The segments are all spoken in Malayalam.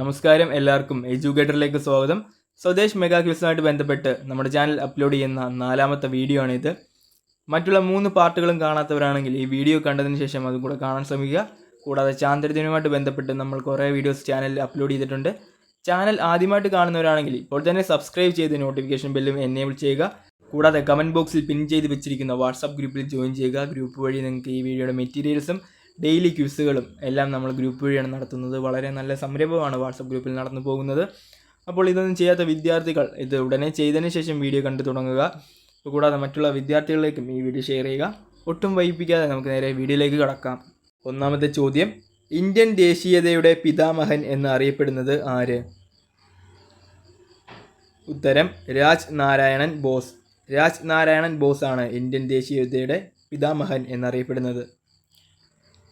നമസ്കാരം എല്ലാവർക്കും എഡ്യൂക്കേറ്ററിലേക്ക് സ്വാഗതം. സ്വദേശ് മെഗാ ക്വിസുമായിട്ട് ബന്ധപ്പെട്ട് നമ്മുടെ ചാനൽ അപ്ലോഡ് ചെയ്യുന്ന നാലാമത്തെ വീഡിയോ ആണിത്. മറ്റുള്ള മൂന്ന് പാർട്ടുകളും കാണാത്തവരാണെങ്കിൽ ഈ വീഡിയോ കണ്ടതിന് ശേഷം അതും കൂടെ കാണാൻ ശ്രമിക്കുക. കൂടാതെ ചാന്ദ്രദിനവുമായിട്ട് ബന്ധപ്പെട്ട് നമ്മൾ കുറേ വീഡിയോസ് ചാനലിൽ അപ്ലോഡ് ചെയ്തിട്ടുണ്ട്. ചാനൽ ആദ്യമായിട്ട് കാണുന്നവരാണെങ്കിൽ ഇപ്പോൾ തന്നെ സബ്സ്ക്രൈബ് ചെയ്ത് നോട്ടിഫിക്കേഷൻ ബെല്ലും എനേബിൾ ചെയ്യുക. കൂടാതെ കമന്റ് ബോക്സിൽ പിൻ ചെയ്ത് വെച്ചിരിക്കുന്ന വാട്സാപ്പ് ഗ്രൂപ്പിൽ ജോയിൻ ചെയ്യുക. ഗ്രൂപ്പ് വഴി നിങ്ങൾക്ക് ഈ വീഡിയോയുടെ മെറ്റീരിയൽസും ഡെയിലി ക്യൂസുകളും എല്ലാം നമ്മൾ ഗ്രൂപ്പ് വഴിയാണ് നടത്തുന്നത്. വളരെ നല്ല സംരംഭമാണ് വാട്സപ്പ് ഗ്രൂപ്പിൽ നടന്നു പോകുന്നത്. അപ്പോൾ ഇതൊന്നും ചെയ്യാത്ത വിദ്യാർത്ഥികൾ ഇത് ഉടനെ ചെയ്തതിന് ശേഷം വീഡിയോ കണ്ടു തുടങ്ങുക. കൂടാതെ മറ്റുള്ള വിദ്യാർത്ഥികളിലേക്കും ഈ വീഡിയോ ഷെയർ ചെയ്യുക. ഒട്ടും വൈകിപ്പിക്കാതെ നമുക്ക് നേരെ വീഡിയോയിലേക്ക് കടക്കാം. ഒന്നാമത്തെ ചോദ്യം ഇന്ത്യൻ ദേശീയതയുടെ പിതാമഹൻ എന്ന് അറിയപ്പെടുന്നത് ആര്? ഉത്തരം രാജ് നാരായണൻ ബോസ്. രാജ് നാരായണൻ ബോസ് ആണ് ഇന്ത്യൻ ദേശീയതയുടെ പിതാമഹൻ എന്നറിയപ്പെടുന്നത്.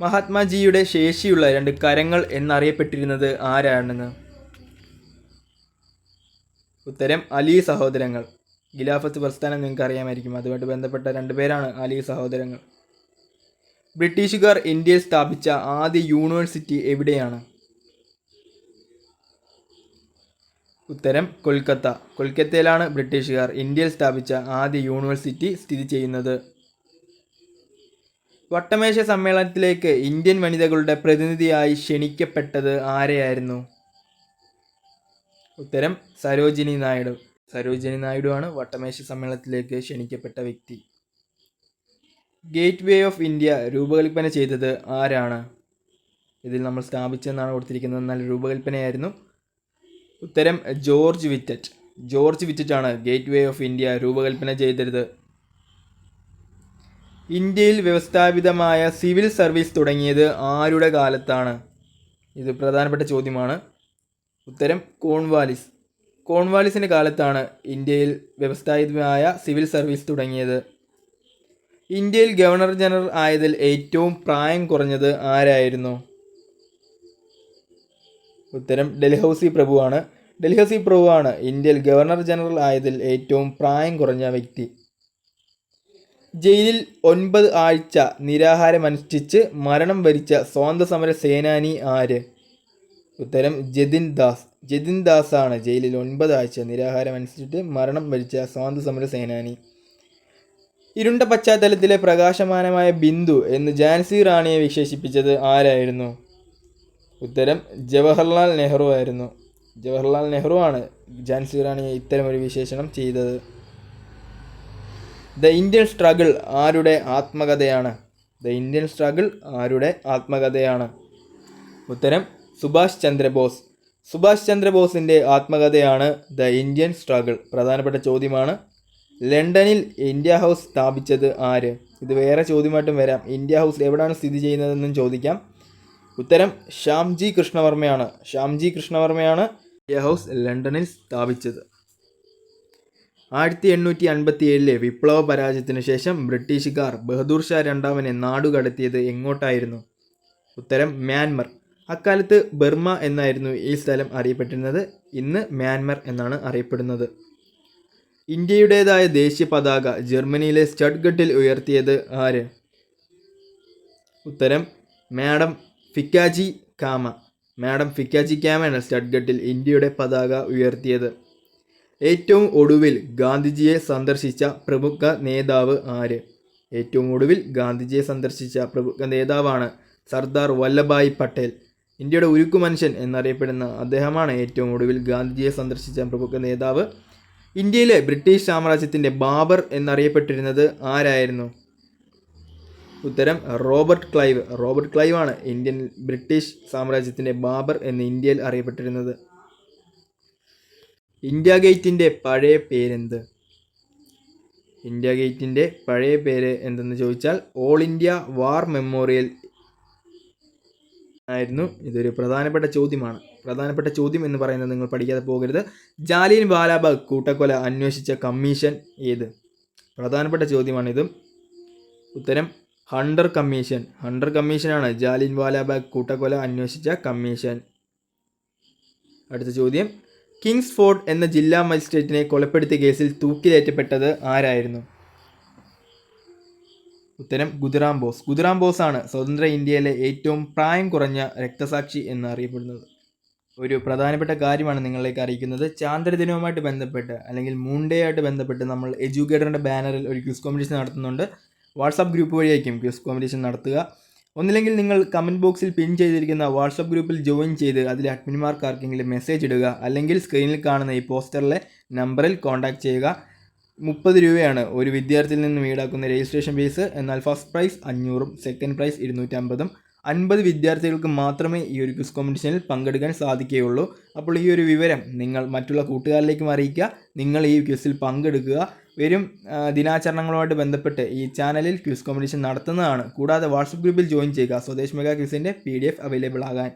മഹാത്മാജിയുടെ ശേഷിയുള്ള രണ്ട് കരങ്ങൾ എന്നറിയപ്പെട്ടിരുന്നത് ആരാണെന്ന്? ഉത്തരം അലി സഹോദരങ്ങൾ. ഖിലാഫത്ത് പ്രസ്ഥാനം നിങ്ങൾക്ക് അറിയാമായിരിക്കും. അതുമായിട്ട് ബന്ധപ്പെട്ട രണ്ട് പേരാണ് അലി സഹോദരങ്ങൾ. ബ്രിട്ടീഷുകാർ ഇന്ത്യയിൽ സ്ഥാപിച്ച ആദ്യ യൂണിവേഴ്സിറ്റി എവിടെയാണ്? ഉത്തരം കൊൽക്കത്ത. കൊൽക്കത്തയിലാണ് ബ്രിട്ടീഷുകാർ ഇന്ത്യയിൽ സ്ഥാപിച്ച ആദ്യ യൂണിവേഴ്സിറ്റി സ്ഥിതി ചെയ്യുന്നത്. വട്ടമേശ സമ്മേളനത്തിലേക്ക് ഇന്ത്യൻ വനിതകളുടെ പ്രതിനിധിയായി ക്ഷണിക്കപ്പെട്ടത് ആരെയായിരുന്നു? ഉത്തരം സരോജിനി നായിഡു. സരോജിനി നായിഡു ആണ് വട്ടമേശ സമ്മേളനത്തിലേക്ക് ക്ഷണിക്കപ്പെട്ട വ്യക്തി. ഗേറ്റ് വേ ഓഫ് ഇന്ത്യ രൂപകൽപ്പന ചെയ്തത് ആരാണ്? ഇതിൽ നമ്മൾ സ്ഥാപിച്ചെന്നാണ് കൊടുത്തിരിക്കുന്നത്. എന്നാൽ രൂപകൽപ്പനയായിരുന്നു. ഉത്തരം ജോർജ് വിറ്ററ്റ്. ജോർജ് വിറ്ററ്റ് ആണ് ഗേറ്റ് വേ ഓഫ് ഇന്ത്യ രൂപകൽപ്പന ചെയ്തത് ഇന്ത്യയിൽ വ്യവസ്ഥാപിതമായ സിവിൽ സർവീസ് തുടങ്ങിയത് ആരുടെ കാലത്താണ്? ഇത് പ്രധാനപ്പെട്ട ചോദ്യമാണ്. ഉത്തരം കോൺവാലിസ്. കോൺവാലിസിന്റെ കാലത്താണ് ഇന്ത്യയിൽ വ്യവസ്ഥാപിതമായ സിവിൽ സർവീസ് തുടങ്ങിയത്. ഇന്ത്യയിൽ ഗവർണർ ജനറൽ ആയതിൽ ഏറ്റവും പ്രായം കുറഞ്ഞത് ആരായിരുന്നു? ഉത്തരം ഡൽഹൌസി പ്രഭുവാണ്. ഡൽഹൌസി പ്രഭുവാണ് ഇന്ത്യയിൽ ഗവർണർ ജനറൽ ആയതിൽ ഏറ്റവും പ്രായം കുറഞ്ഞ വ്യക്തി. ജയിലിൽ ഒൻപത് ആഴ്ച നിരാഹാരമനുഷ്ഠിച്ച് മരണം വരിച്ച സ്വാതന്ത്ര്യ സമര സേനാനി ആര്? ഉത്തരം ജതിൻ ദാസ്. ജതിൻ ദാസ് ആണ് ജയിലിൽ ഒൻപത് ആഴ്ച നിരാഹാരമനുസരിച്ചിട്ട് മരണം വരിച്ച സ്വാതന്ത്ര്യ സമര സേനാനി. ഇരുണ്ട പശ്ചാത്തലത്തിലെ പ്രകാശമാനമായ ബിന്ദു എന്ന് ജാൻസി റാണിയെ വിശേഷിപ്പിച്ചത് ആരായിരുന്നു? ഉത്തരം ജവഹർലാൽ നെഹ്റു ആയിരുന്നു. ജവഹർലാൽ നെഹ്റു ആണ് ജാൻസി റാണിയെ ഇത്തരമൊരു വിശേഷണം ചെയ്തത്. ദ ഇന്ത്യൻ സ്ട്രഗിൾ ആരുടെ ആത്മകഥയാണ്? ദ ഇന്ത്യൻ സ്ട്രഗിൾ ആരുടെ ആത്മകഥയാണ്? ഉത്തരം സുഭാഷ് ചന്ദ്രബോസ്. സുഭാഷ് ചന്ദ്രബോസിന്റെ ആത്മകഥയാണ് ദ ഇന്ത്യൻ സ്ട്രഗിൾ പ്രധാനപ്പെട്ട ചോദ്യമാണ് ലണ്ടനിൽ ഇന്ത്യ ഹൗസ് സ്ഥാപിച്ചത് ആര്? ഇത് വേറെ ചോദ്യമായിട്ടും വരാം. ഇന്ത്യ ഹൗസ് എവിടെയാണ് സ്ഥിതി ചെയ്യുന്നതെന്നും ചോദിക്കാം. ഉത്തരം ശ്യാംജി കൃഷ്ണവർമ്മയാണ്. ശ്യാംജി കൃഷ്ണവർമ്മയാണ് ഇന്ത്യ ഹൗസ് ലണ്ടനിൽ സ്ഥാപിച്ചത്. ആയിരത്തി എണ്ണൂറ്റി അൻപത്തി ഏഴിലെ വിപ്ലവ പരാജയത്തിനു ശേഷം ബ്രിട്ടീഷുകാർ ബഹദൂർ ഷാ രണ്ടാമനെ നാടുകടത്തിയത് എങ്ങോട്ടായിരുന്നു? ഉത്തരം മ്യാൻമർ. അക്കാലത്ത് ബർമ എന്നായിരുന്നു ഈ സ്ഥലം അറിയപ്പെട്ടിരുന്നത്. ഇന്ന് മ്യാൻമർ എന്നാണ് അറിയപ്പെടുന്നത്. ഇന്ത്യയുടേതായ ദേശീയ പതാക ജർമ്മനിയിലെ സ്റ്റഡ്ഗട്ടിൽ ഉയർത്തിയത് ആര്? ഉത്തരം മാഡം ഫിക്കാജി കാമ. മാഡം ഫിക്കാജി കാമയാണ് സ്റ്റഡ്ഗട്ടിൽ ഇന്ത്യയുടെ പതാക ഉയർത്തിയത്. ഏറ്റവും ഒടുവിൽ ഗാന്ധിജിയെ സന്ദർശിച്ച പ്രമുഖ നേതാവ് ആര്? ഏറ്റവും ഒടുവിൽ ഗാന്ധിജിയെ സന്ദർശിച്ച പ്രമുഖ നേതാവാണ് സർദാർ വല്ലഭായ് പട്ടേൽ. ഇന്ത്യയുടെ ഉരുക്കു മനുഷ്യൻ എന്നറിയപ്പെടുന്ന അദ്ദേഹമാണ് ഏറ്റവും ഒടുവിൽ ഗാന്ധിജിയെ സന്ദർശിച്ച പ്രമുഖ നേതാവ്. ഇന്ത്യയിലെ ബ്രിട്ടീഷ് സാമ്രാജ്യത്തിന്റെ ബാബർ എന്നറിയപ്പെട്ടിരുന്നത് ആരായിരുന്നു? ഉത്തരം റോബർട്ട് ക്ലൈവ്. റോബർട്ട് ക്ലൈവ് ആണ് ഇന്ത്യൻ ബ്രിട്ടീഷ് സാമ്രാജ്യത്തിന്റെ ബാബർ എന്ന് ഇന്ത്യയിൽ അറിയപ്പെട്ടിരുന്നത്. ഇന്ത്യ ഗേറ്റിന്റെ പഴയ പേരെന്ത്? ഇന്ത്യ ഗേറ്റിന്റെ പഴയ പേര് എന്തെന്ന് ചോദിച്ചാൽ ഓൾ ഇന്ത്യ വാർ മെമ്മോറിയൽ ആയിരുന്നു. ഇതൊരു പ്രധാനപ്പെട്ട ചോദ്യമാണ്. പ്രധാനപ്പെട്ട ചോദ്യം എന്ന് പറയുന്നത് നിങ്ങൾ പഠിക്കാതെ പോകരുത്. ജാലിയൻ വാലാബാഗ് കൂട്ടക്കൊല അന്വേഷിച്ച കമ്മീഷൻ ഏത്? പ്രധാനപ്പെട്ട ചോദ്യമാണിത് ഉത്തരം ഹണ്ടർ കമ്മീഷൻ. ഹണ്ടർ കമ്മീഷനാണ് ജാലിയൻ വാലാബാഗ് കൂട്ടക്കൊല അന്വേഷിച്ച കമ്മീഷൻ. അടുത്ത ചോദ്യം കിങ്സ് ഫോർഡ് എന്ന ജില്ലാ മജിസ്ട്രേറ്റിനെ കൊലപ്പെടുത്തിയ കേസിൽ തൂക്കിലേറ്റപ്പെട്ടത് ആരായിരുന്നു? ഉത്തരം ഗുജറാം ബോസ്. ഗുജറാം ബോസ് ആണ് സ്വതന്ത്ര ഇന്ത്യയിലെ ഏറ്റവും പ്രായം കുറഞ്ഞ രക്തസാക്ഷി എന്ന് അറിയപ്പെടുന്നത് ഒരു പ്രധാനപ്പെട്ട കാര്യമാണ് നിങ്ങളിലേക്ക് അറിയിക്കുന്നത്. ചാന്ദ്രദിനവുമായിട്ട് ബന്ധപ്പെട്ട് അല്ലെങ്കിൽ മൂൺ ഡേ ആയിട്ട് ബന്ധപ്പെട്ട് നമ്മൾ എഡ്യൂക്കേറ്ററിന്റെ ബാനറിൽ ഒരു ക്യൂസ് കോമ്പറ്റീഷൻ നടത്തുന്നുണ്ട്. വാട്സാപ്പ് ഗ്രൂപ്പ് വഴിയായിരിക്കും ക്യൂസ് കോമ്പറ്റീഷൻ നടത്തുക. ഒന്നില്ലെങ്കിൽ നിങ്ങൾ കമന്റ് ബോക്സിൽ പിൻ ചെയ്തിരിക്കുന്ന വാട്സപ്പ് ഗ്രൂപ്പിൽ ജോയിൻ ചെയ്ത് അതിൽ അഡ്മിന്മാർക്ക് ആർക്കെങ്കിലും മെസ്സേജ് ഇടുക. അല്ലെങ്കിൽ സ്ക്രീനിൽ കാണുന്ന ഈ പോസ്റ്ററിലെ നമ്പറിൽ കോൺടാക്റ്റ് ചെയ്യുക. മുപ്പത് രൂപയാണ് ഒരു വിദ്യാർത്ഥിയിൽ നിന്ന് വീടാക്കുന്ന രജിസ്ട്രേഷൻ ഫീസ് എന്നാൽ ഫസ്റ്റ് പ്രൈസ് അഞ്ഞൂറും സെക്കൻഡ് പ്രൈസ് ഇരുന്നൂറ്റമ്പതും. അൻപത് വിദ്യാർത്ഥികൾക്ക് മാത്രമേ ഈ ഒരു ക്വിസ് കോമ്പറ്റീഷനിൽ പങ്കെടുക്കാൻ സാധിക്കുകയുള്ളൂ. അപ്പോൾ ഈ ഒരു വിവരം നിങ്ങൾ മറ്റുള്ള കൂട്ടുകാരിലേക്കും അറിയിക്കുക. നിങ്ങൾ ഈ ക്വിസിൽ പങ്കെടുക്കുക. വരും ദിനാചരണങ്ങളുമായിട്ട് ബന്ധപ്പെട്ട് ഈ ചാനലിൽ ക്വിസ് കോമ്പറ്റീഷൻ നടത്തുന്നതാണ്. കൂടാതെ വാട്സപ്പ് ഗ്രൂപ്പിൽ ജോയിൻ ചെയ്യുക. സ്വദേശ് മെഗാ ക്വിസിന്റെ പി ഡി എഫ് അവൈലബിൾ ആകാൻ.